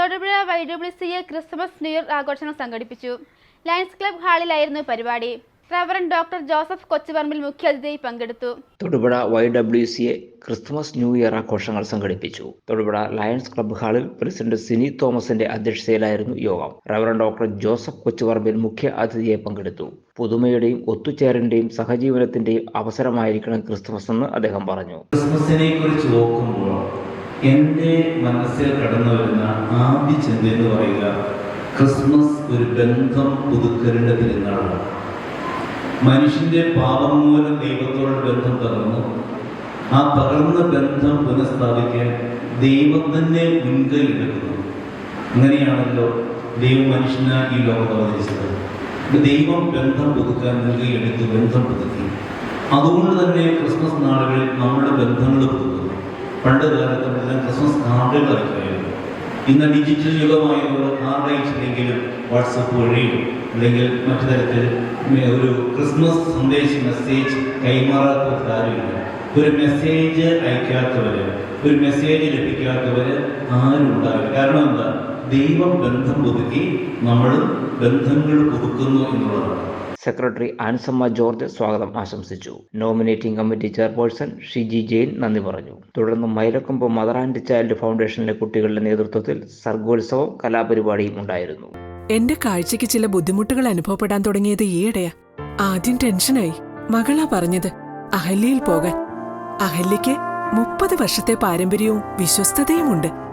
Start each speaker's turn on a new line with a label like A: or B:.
A: Thodupuzha Y W സിയിൽ Christmas new year ആഘോഷങ്ങൾ സംഘടിപ്പിച്ചു. ലയൺസ് ക്ലബ് ഹാളിലായിരുന്നു പരിപാടി. റവറൻ ഡോക്ടർ ജോസഫ് കൊച്ചുപറമ്പിൽ മുഖ്യാതിഥിയായി പങ്കെടുത്തു.
B: Thodupuzha Y W C A Christmas new year ആഘോഷങ്ങൾ സംഘടിപ്പിച്ചു. തൊടുപുഴ ലയൺസ് ക്ലബ് ഹാളിൽ പ്രസിഡന്റ് സിനി തോമസിന്റെ അധ്യക്ഷതയിലായിരുന്നു യോഗം. റവറൻ ഡോക്ടർ ജോസഫ് കൊച്ചുപറമ്പിൽ മുഖ്യ അതിഥിയായി പങ്കെടുത്തു. പുതുമയുടെയും ഒത്തുചേരലിന്റെയും സഹജീവനത്തിന്റെയും അവസരമായിരിക്കണം ക്രിസ്മസ് എന്ന് അദ്ദേഹം പറഞ്ഞു.
C: ക്രിസ്മസിനെ കുറിച്ച് ഓർക്കുമ്പോൾ എന്റെ മനസ്സിൽ കടന്നു വരുന്ന ആദ്യ ചിന്ത എന്ന് പറയുക ക്രിസ്മസ് ഒരു ബന്ധം പുതുക്കലിന്റെ പെരുന്നാളാണ് മനുഷ്യന്റെ പാപം മൂലം ദൈവത്തോട് ബന്ധം തകർന്നു. ആ തകർന്ന ബന്ധം പുനഃസ്ഥാപിക്കാൻ ദൈവം തന്നെ മുൻകൈ എടുക്കുന്നു. അങ്ങനെയാണല്ലോ ദൈവം മനുഷ്യന് ഈ ലോകത്ത് അവതരിച്ചത് ദൈവം ബന്ധം പുതുക്കാൻ മുൻകൈ ബന്ധം പുതുക്കി. അതുകൊണ്ട് തന്നെ ക്രിസ്മസ് നാളുകളിൽ നമ്മുടെ ബന്ധങ്ങൾ പുതുക്കുന്നു. പണ്ട് ക്രിസ്മസ് കാർഡുകൾ അയക്കുമായിരുന്നു ഇന്ന് ഡിജിറ്റൽ യുഗമായതുകൊണ്ട് കാർഡ് അയച്ചില്ലെങ്കിലും വാട്സപ്പ് വഴിയും അല്ലെങ്കിൽ മറ്റു തരത്തിൽ ഒരു ക്രിസ്മസ് സന്ദേശ മെസ്സേജ് കൈമാറാത്ത കാര്യമില്ല ഒരു മെസ്സേജ് അയക്കാത്തവര് ഒരു മെസ്സേജ് ലഭിക്കാത്തവര് ആരും ഉണ്ടാവില്ല കാരണം എന്താ? ദൈവം ബന്ധം പുതുക്കി നമ്മൾ ബന്ധങ്ങൾ പുതുക്കുന്നു എന്നുള്ളതാണ്.
B: സെക്രട്ടറി ആൻസമ്മ ജോർജ് സ്വാഗതം ആശംസിച്ചു. Nominating committee chairperson Shiji Jain നന്ദി പറഞ്ഞു. തുടർന്ന് മൈലക്കൊമ്പ് മദർ ആൻഡ് ചൈൽഡ് ഫൗണ്ടേഷനിലെ കുട്ടികളുടെ നേതൃത്വത്തിൽ സർഗോത്സവം കലാപരിപാടിയും ഉണ്ടായിരുന്നു.
D: എന്റെ കാഴ്ചയ്ക്ക് ചില ബുദ്ധിമുട്ടുകൾ അനുഭവപ്പെടാൻ തുടങ്ങിയത് ഈയിടെയാ. ആദ്യം ടെൻഷനായി. മകളാ പറഞ്ഞത് അഹല്യയിൽ പോകാൻ. അഹല്യയ്ക്ക് മുപ്പത് വർഷത്തെ പാരമ്പര്യവും വിശ്വസ്തതയുമുണ്ട്.